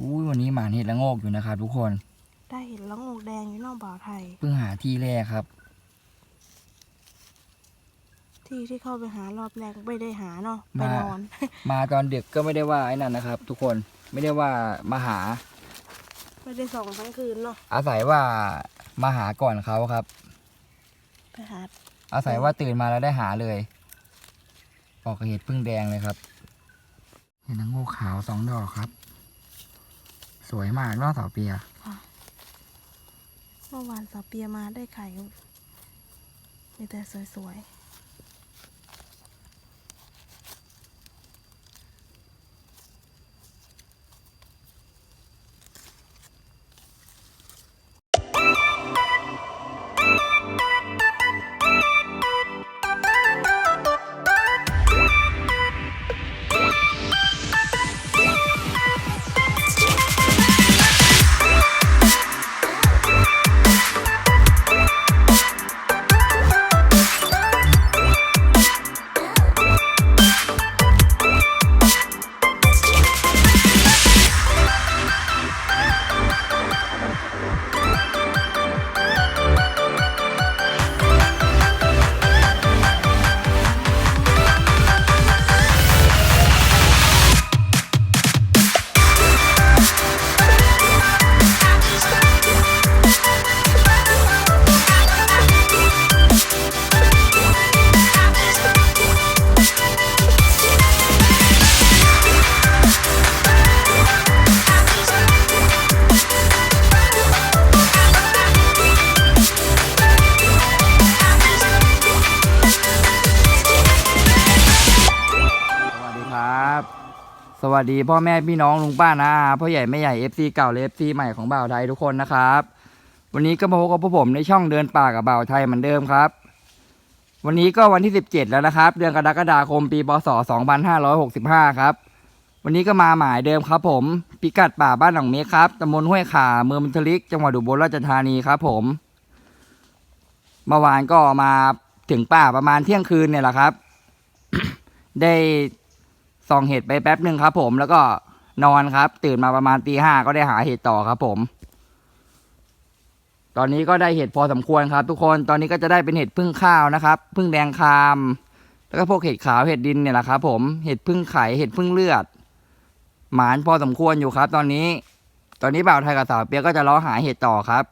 อุ้ยวันนี้หมานเห็ดละโงกอยู่นะครับทุกคน ได้เห็นละโงกแดงอยู่นอกบ่าวไทย เพิ่งหาที่แรกครับ ที่ที่เข้าไปหารอบแรกไม่ได้หาเนาะไปมานอน มาตอนดึกก็ไม่ได้ว่าไอ้นั่นนะครับ ทุกคนไม่ได้ว่ามาหา ไม่ได้ส่องทั้งคืนเนาะอาศัยว่ามาหาก่อนเขาครับ ไปหา อาศัยว่าตื่นมาแล้วได้หาเลย ออกกับเห็ดพึ่งแดงเลยครับเห็ดนางโงกขาวสองดอกครับ สวยมากเนอกเสาเปียเมื่อวานสาวเปียมาได้ไข่มีแต่สวย ครับ สวัสดีพ่อแม่พี่น้องลุงป้านะพ่อใหญ่แม่ใหญ่ FC เก่าและ FC ใหม่ของบ่าวไทยทุกคนนะครับ วันนี้ก็มาพบกับพวกผมในช่องเดินป่ากับบ่าวไทยเหมือนเดิมครับ วันนี้ก็วันที่ 17 แล้วนะครับ เดือนกรกฎาคมปีพศ 2565 ครับ วันนี้ก็มาหมายเดิมครับ ผมพิกัดป่าบ้านหนองเมฆครับตำบลห้วยขาเมืองมินทลิกจังหวัดอุบลราชธานีครับ ผมเมื่อวานก็มาถึงป่าประมาณเที่ยงคืนเนี่ยแหละครับ ได้ ส่องเห็ดไปแป๊บหนึ่งครับ ผมแล้วก็นอนครับ ตื่นมาประมาณตีห้าก็ได้หาเห็ดต่อครับ ผม ตอนนี้ก็ได้เห็ดพอสมควรครับ ทุกคนตอนนี้ก็จะได้เป็นเห็ดพึ่งข้าวนะครับพึ่งแดงคาม แล้วก็พวกเห็ดขาวเห็ดดินเนี่ยแหละครับ ผมเห็ดพึ่งไข่เห็ดพึ่งเลือด หมานพอสมควรอยู่ครับ ตอนนี้ ตอนนี้บ่าวไทยกับสาวเปียกก็จะล้อหาเห็ดต่อครับ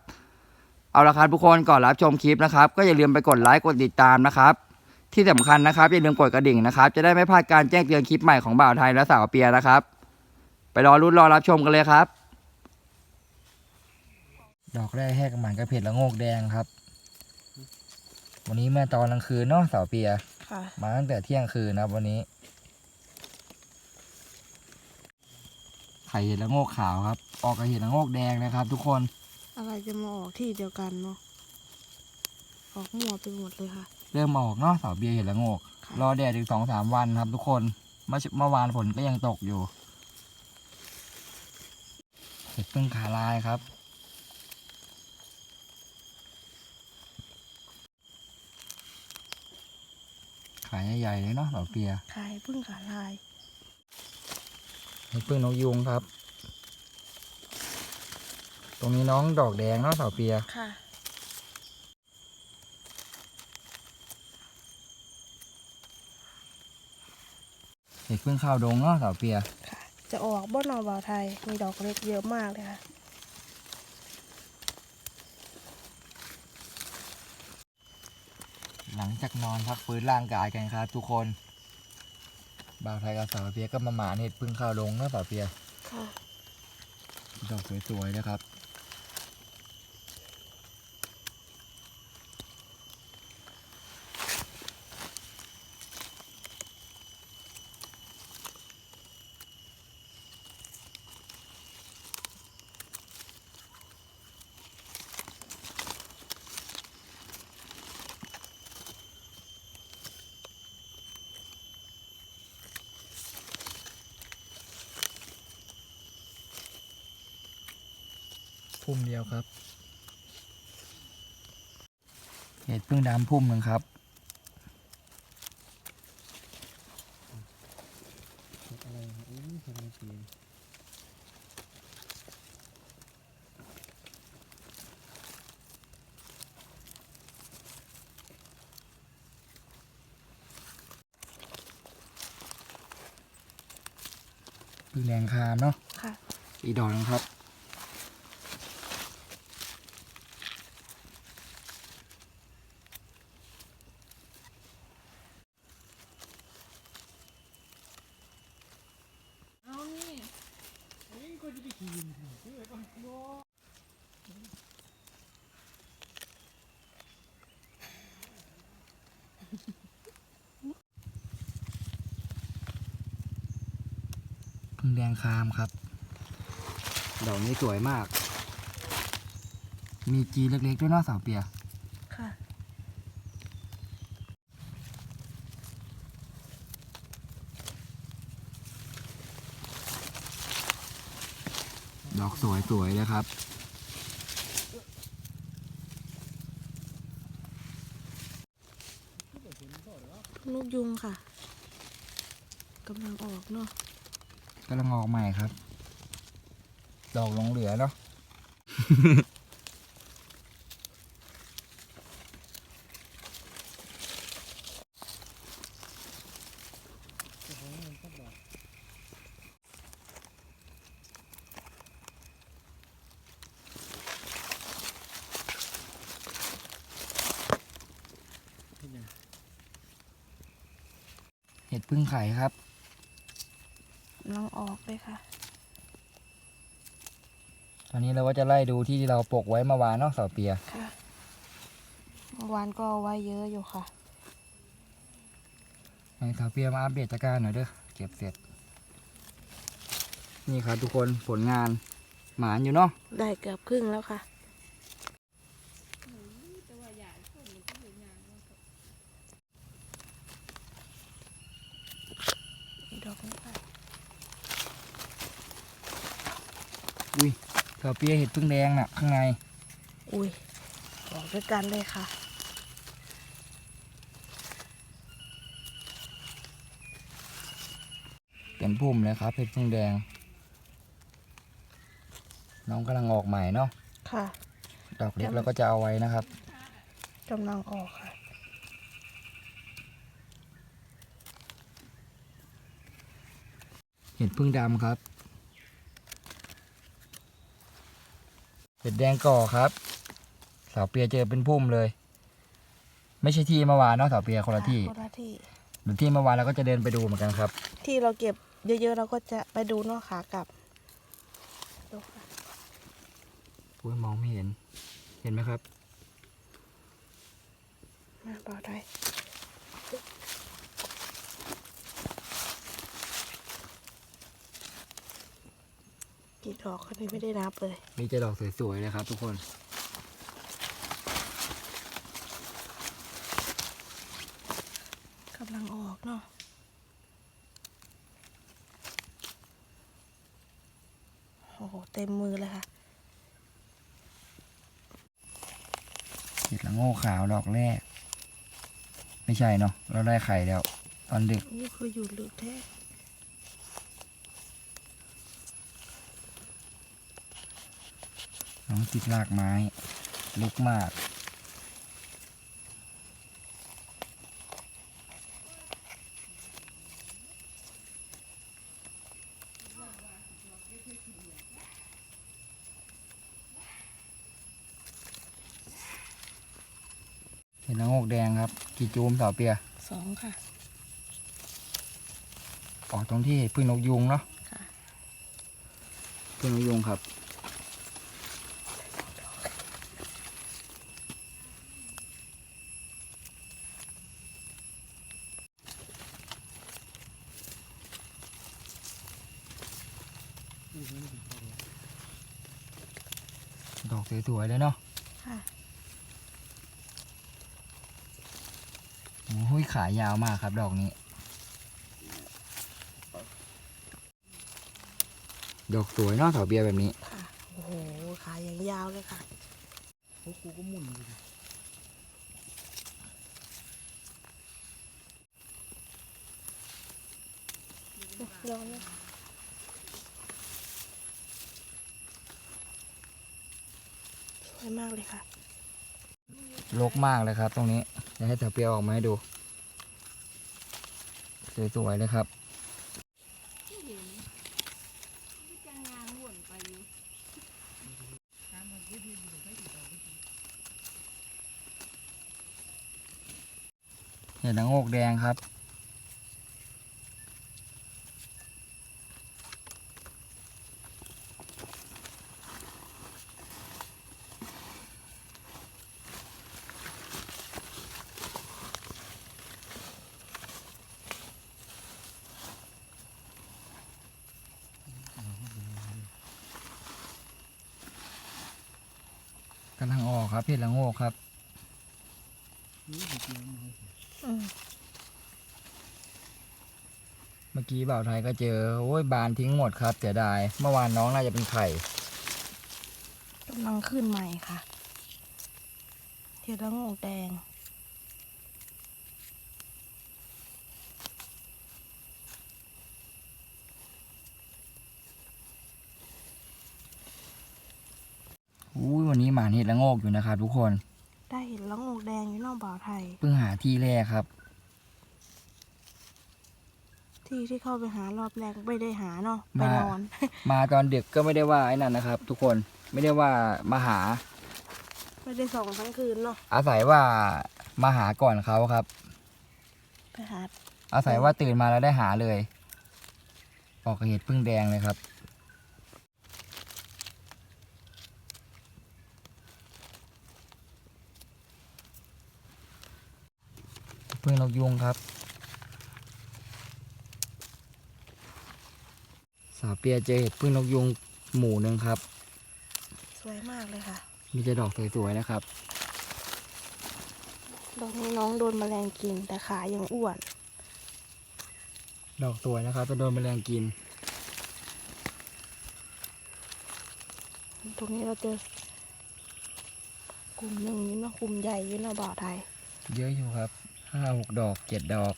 เอาละครับทุกคนก่อนรับชมคลิปนะครับ ก็อย่าลืมไปกดไลค์กดติดตามนะครับ ที่สำคัญนะครับอย่าลืมกดกระดิ่งนะครับ จะได้ไม่พลาดการแจ้งเตือนคลิปใหม่ของบ่าวไทยและสาวเปียนะครับ ไปรอรุ้นรอรับชมกันเลยครับ ดอกแรกแหกหมันกระเพ็ดละโงกแดงครับ วันนี้เมื่อตอนกลางคืนเนาะสาวเปียๆค่ะมาตั้งแต่เที่ยงคืนนะครับวันนี้ ไข่เห็ดละโงกขาวครับ ออกกับเห็ดละโงกแดงนะครับ ทุกคน อะไรจะมาออกที่เดียวกันเนาะออกมั่วไปหมดเลยค่ะ เริ่มออกเนาะสาวเบียร์เห็ดละโงกค่ะรอแดดอีกสองสามวันครับ ทุกคนเมื่อเมื่อวานฝนก็ยังตกอยู่เห็ดพึ่งขาลายครับ ขายใหญ่ๆเลยเนาะสาวเบียร์ขายพึ่งขาลายเห็ดพึ่งนกยุงครับ ตรงนี้น้องดอกแดงเนาะสาวเบียร์ค่ะ เห็ดพึ่งข้าวดงเนาะสาวเบียร์ค่ะ จะออกบ้านนอบ่าวไทย มีดอกเล็กเยอะมากเลยค่ะ หลังจากนอนพักฟื้นร่างกายกันครับทุกคนบ่าวไทยกับสาวเบียร์ก็มาหมาเห็ดพึ่งข้าวดงเนาะสาวเบียร์ค่ะ ดอกสวยๆนะครับ พุ่มเดียวครับเห็ดพึ่งดำพุ่มหนึ่งครับพึ่งแดงคามเนาะะอีดอกนะครับ พึ่งแดงคามครับ ดอกนี้สวยมาก มีจีเล็กๆด้วยเนาะสาวเปีย ค่ะ ดอกสวยๆเลยครับลูกยุงค่ะกำลังออกเนาะ กำลังออกใหม่ครับ ดอกหลงเหลือเนาะเห็ดพึ่งไข่ครับ ออกเลยค่ะ ตอนนี้เราก็จะไล่ดูที่เราปกไว้เมื่อวานเนาะสาวเปียค่ะเมื่อวานก็เอาไว้เยอะอยู่ค่ะให้สาวเปียมาอัปเดตจากการหน่อยเด้อเก็บเสร็จ นี่ครับทุกคนผลงานหมานอยู่เนาะได้เกือบครึ่งแล้วค่ะ อีกดอกนึงค่ะ อุ้ยสาวเปียเห็ดพึ่งแดงน่ะ ข้างใน อุ้ยออกด้วยกันเลยค่ะเป็นพุ่มเลยครับเห็ดพึ่งแดง น้องกำลังออกใหม่เนาะ ค่ะ ดอกเล็กเราก็จะเอาไว้นะครับกำลังออกค่ะเห็ดพึ่งดำครับ เห็ดแดงก่อครับ สาวเปียเจอเป็นพุ่มเลย ไม่ใช่ที่เมื่อวานเนาะสาวเปียคนละที่คนละที่หรือที่เมื่อวานเราก็จะเดินไปดูเหมือนกันครับ ที่เราเก็บเยอะๆเราก็จะไปดูเนอกขากลับดูค่ะอุ้ยมองไม่เห็น เห็นไหมครับมาเบาได้ กี่ดอกคนนี้ไม่ได้นับเลย มีแต่ดอกสวยๆเลยครับ ทุกคนกำลังออกเนาะโอ้โหเต็มมือเลยค่ะเห็ดละโง่ขาวดอกแรก ไม่ใช่เนาะเราได้ไข่แล้ว ตอนดึก นี่คืออยู่ลึกแท้ น้องติดรากไม้ลุกมากเห็นละโงกแดงครับ กี่จูมสาวเปียสองค่ะ ออกตรงที่พึ่งนกยุงเนาะค่ะพึ่งนกยุงครับ ดอก สวยๆเลยเนาะค่ะโอ้ยขายาวมากครับ ดอกนี้ ดอกสวยเนาะเถาเบียร์แบบนี้ ค่ะ โอ้โหขายังยาวเลยค่ะพวกกูก็มุ่นเลยร้อนเลยส วยมากเลยค่ะลกมากเลยครับ ตรงนี้จะให้เถาเปียวออกมาให้ดู สวยๆเลยครับเห็นนางโงกแดงครับำลังออกครับเห็ดละโงกครับเมื่อกี้บ่าวไทยก็เจอ โอ้ยบานทิ้งหมดครับเสียดาย เมื่อวานน้องน่าจะเป็นไข่กำลังขึ้นใหม่ค่ะเห็ดละโงกแดง อุ้ยวันนี้หมาเห็ดละโงกอยู่นะครับทุกคน ได้เห็ดละโงกแดงอยู่นอกบ่าวไทย เพิ่งหาที่แรกครับ ที่ที่เข้าไปหารอบแรกไม่ได้หาเนาะไปมานอน มาตอนดึกก็ไม่ได้ว่าไอ้นั่นนะครับ ทุกคนไม่ได้ว่ามาหา ไม่ได้ส่องทั้งคืนเนาะอาศัยว่ามาหาก่อนเขาครับ ไปหาอาศัยว่าตื่นมาแล้วได้หาเลย ออกกับเห็ดพึ่งแดงเลยครับ พึ่งนกยุงครับสาวเปียเจอเห็ดพึ่งนกยุงหมู่หนึ่งครับ สวยมากเลยค่ะ มีแต่ดอกสวยๆนะครับ ดอกนี้น้องโดนแมลงกินแต่ขายังอ้วน ดอกสวยนะครับจะโดนแมลงกิน ตรงนี้เราเจอกลุ่มหนึ่งนี่เนาะกลุ่มใหญ่อยู่เนาะบ่าวไทย เยอะอยู่ครับ ห้าหกดอกเจ็ดดอก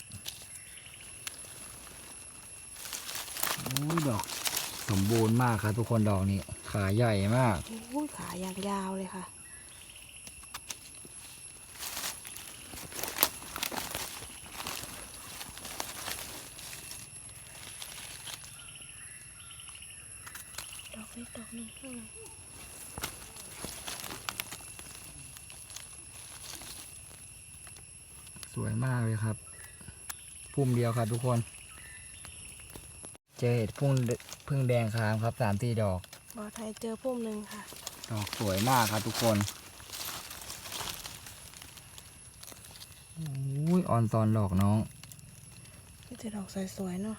โอ้ยดอกสมบูรณ์มากครับทุกคนดอกนี้ ขาใหญ่มากโอ้ยขาอย่างยาวเลยค่ะ ดอกเล็กดอกหนึงข้างใน วยมากเลยครับพุ่มเดียวครับทุกคน เจอเห็ดพุ่งพึ่งแดงคามครับสามสี่ดอก บ่าวไทยเจอพุ่มหนึ่งค่ะ ดอกสวยมากครับทุกคนอุ้ยออนซอนดอกน้องนี่จะดอกสวยๆเนาะ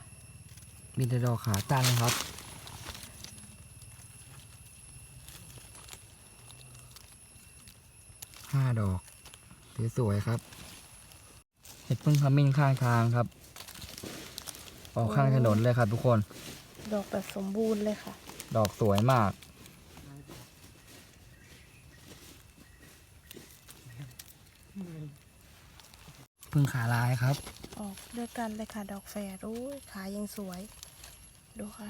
มีแต่ดอกขาตั้งครับ ห้าดอก สวยๆครับ เห็ดพึ่งขมิ้นข้างทางครับ ออกข้างถนนเลยครับทุกคน ดอกแบบสมบูรณ์เลยค่ะ ดอกสวยมาก พึ่งขาลายครับ ออกด้วยกันเลยค่ะ ดอกแฝดโอ้ยขายังสวย ดูค่ะ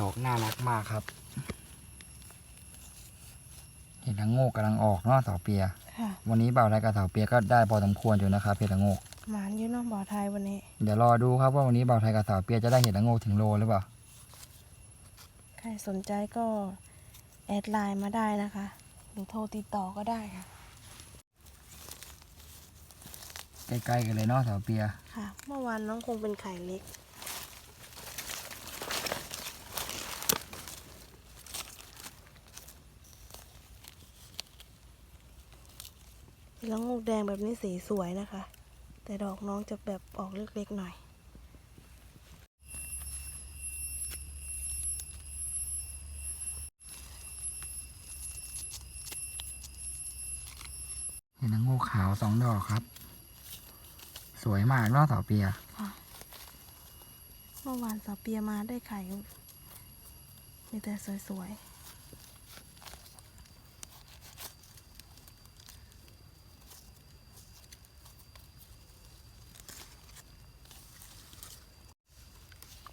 ดอกน่ารักมากครับ เห็ดละโงกกำลังออกเนาะเสาเปีย ค่ะวันนี้เบาไรกับเสาเปียก็ได้พอสมควรอยู่นะครับเห็ดละโงก หมานอยู่เนาะบ่าวไทยวันนี้เดี๋ยวรอดูครับว่าวันนี้เบาไทยกับเสาเปียจะได้เห็ดละโงกถึงโลหรือเปล่า ใครสนใจก็แอดไลน์มาได้นะคะ หรือโทรติดต่อก็ได้ค่ะ ใกล้ๆกันเลยเนาะเสาเปีย ค่ะ เมื่อวานน้องคงเป็นไข่เล็ก แล้วงูกแดงแบบนี้สีสวยนะคะ แต่ดอกน้องจะแบบออกเล็กๆหน่อย เห็ดละโงกขาวสองดอกครับ สวยมากเนาะเสาเปีย เมื่อวานสาวเปียมาได้ไข่มีแต่สวย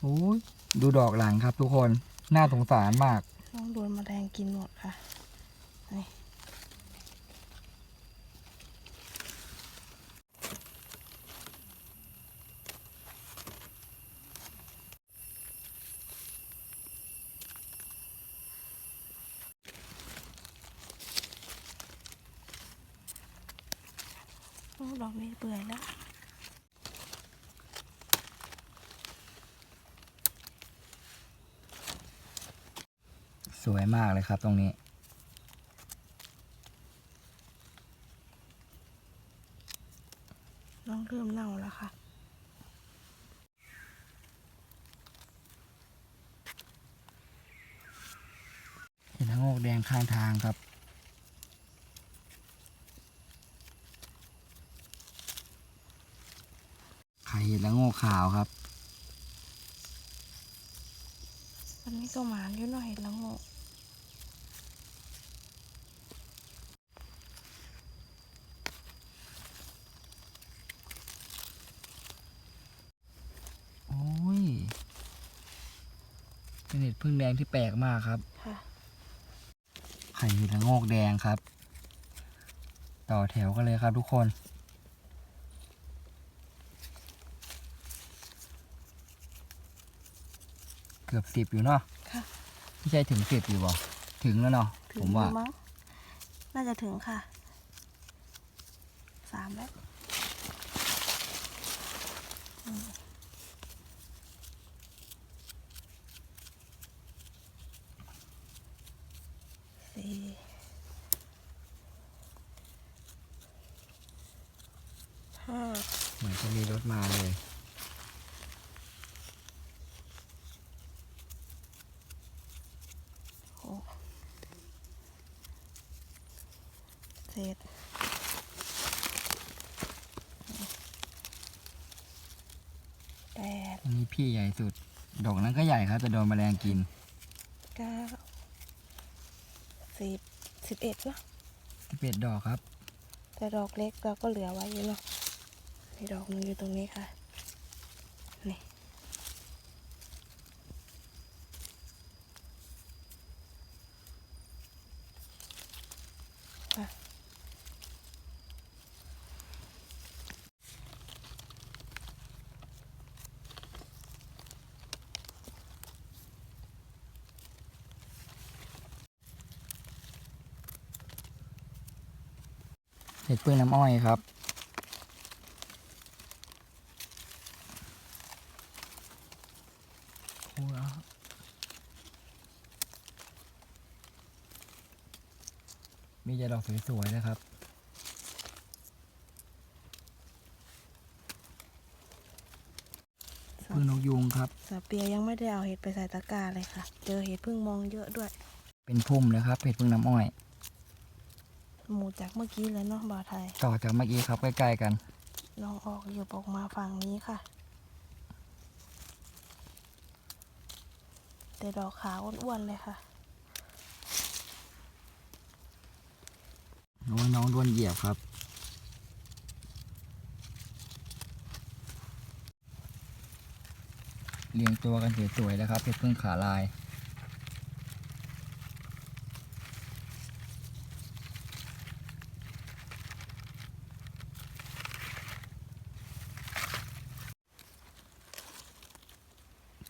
โอ้ยดูดอกหลังครับ ทุกคนน่าสงสารมากต้องโดนมแมลงกินหมดค่ะนี่ดอกนี้เปื่อยแล้ว วยมากเลยครับตรงนี้ น้องเริ่มเน่าแล้วค่ะ เห็นละโงกแดงข้างทางครับไข่เห็ดละโงกขาวครับ วันนี้ก็หมานอยู่หน่อยละโงก โอ้ย เป็นเห็ดพึ่ งแดงที่แปลกมากครับค่ะไข่เห็ดละโงกแดงครับ ต่อแถวกันเลยครับทุกคนเกือบสิบอยู่เนาะค่ะไม่ใช่ถึงสิบอยู่บ่ถึงแล้วเนาะถึผงมว่าแล้วมั้งน่าจะถึงค่ะสามแล้วอืมสี่ห้า เห มือนจะมีรถมาเลยหกเจ็ดแปดอันนี้พี่ใหญ่สุด ดอกนั้นก็ใหญ่ครับแต่โดนแมลงกิน เก้าสิบสิบเอ็ดวะที่เป็ดดอกครับ แต่ดอกเล็กเราก็เหลือไว้อยู่เนาะ มีดอกหนึงอยู่ตรงนี้ค่ะ นี่ะเห็ดเปื้องน้ำอ้อยครับ โอ้แล้วมีแต่ดอกสวยๆนะครับสับพึ่งนกยุงครับสับเปียยังไม่ได้เอาเห็ดไปใส่ตะกร้าเลยค่ะ เจอเห็ดพึ่งมองเยอะด้วย เป็นพุ่มเลยครับเห็ดพึ่งน้ำอ้อย หมูจากเมื่อกี้เลยเนาะบ่าวไทย ต่อจากเมื่อกี้ครับใกล้ๆกัน ลองออกเหยียบออกมาฝั่งนี้ค่ะ แต่ดอกขาวอ้วนๆเลยค่ะ น้องน้องด้วนเหยียบครับ เรียงตัวกันสวยๆแล้วครับเห็ดพึ่งขาลาย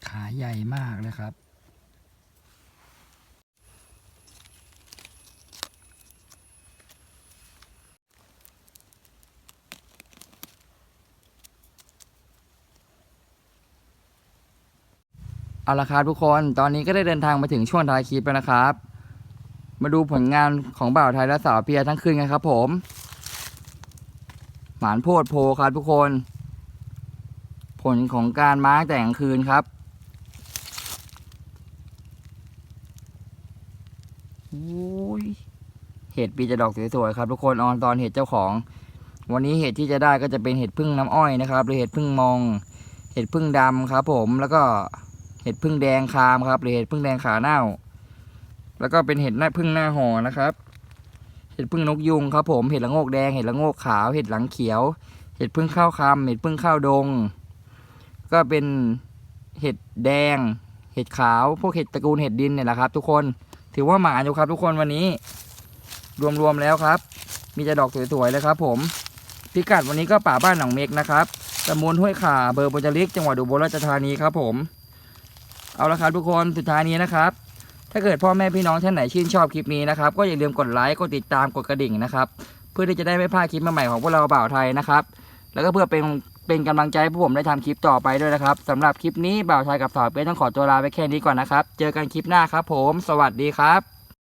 ขาใหญ่มากเลยครับ เอาละครับทุกคนตอนนี้ก็ได้เดินทางมาถึงช่วงท้ายคลิปแล้วนะครับ มาดูผลงานของบ่าวไทยและสาวเปียทั้งคืนกันครับ ผม หมานโพดโพครับทุกคน ผลของการมาร์กแต่งคืนครับโอ้ยเห็ดปีจะดอกสวยๆครับ ทุกคนออนตอนเห็ดเจ้าของ วันนี้เห็ดที่จะได้ก็จะเป็นเห็ดพึ่งน้ำอ้อยนะครับ หรือเห็ดพึ่งมอง เห็ดพึ่งดำครับ ผมแล้วก็ เห็ดพึ่งแดงคามครับหรือเห็ดพึ่งแดงขาเน่า แล้วก็เป็นเห็ดหน้าพึ่งหน้าห่อนะครับ เห็ดพึ่งนกยุงครับ ผมเห็ดละโงกแดงเห็ดละโงกขาวเห็ดหลังเขียว เห็ดพึ่งข้าวคำเห็ดพึ่งข้าวดง ก็เป็นเห็ดแดง เห็ดขาวพวกเห็ดตระกูลเห็ดดินเนี่ยแหละครับ ทุกคนถือว่าหมาอยู่ครับ ทุกคนวันนี้ รวมๆแล้วครับ มีแต่ดอกสวยๆเลยครับ ผมพิกัดวันนี้ก็ป่าบ้านหนองเมกนะครับตำบลห้วยขาเบอร์โบจริก จังหวัดอุบลราชธานีครับผม เอาละครับทุกคนสุดท้ายนี้นะครับ ถ้าเกิดพ่อแม่พี่น้องท่านไหนชื่นชอบคลิปนี้นะครับ ก็อย่าลืมกดไลค์กดติดตามกดกระดิ่งนะครับ เพื่อที่จะได้ไม่พลาดคลิปใหม่ๆของพวกเราบ่าวไทยนะครับ แล้วก็เพื่อเป็นเป็นกำลังใจให้พวกผมได้ทำคลิปต่อไปด้วยนะครับสำหรับคลิปนี้บ่าวไทยกับสาวเป้ต้องขอตัวลาไปแค่นี้ก่อนนะครับ เจอกันคลิปหน้าครับ ผม สวัสดีครับ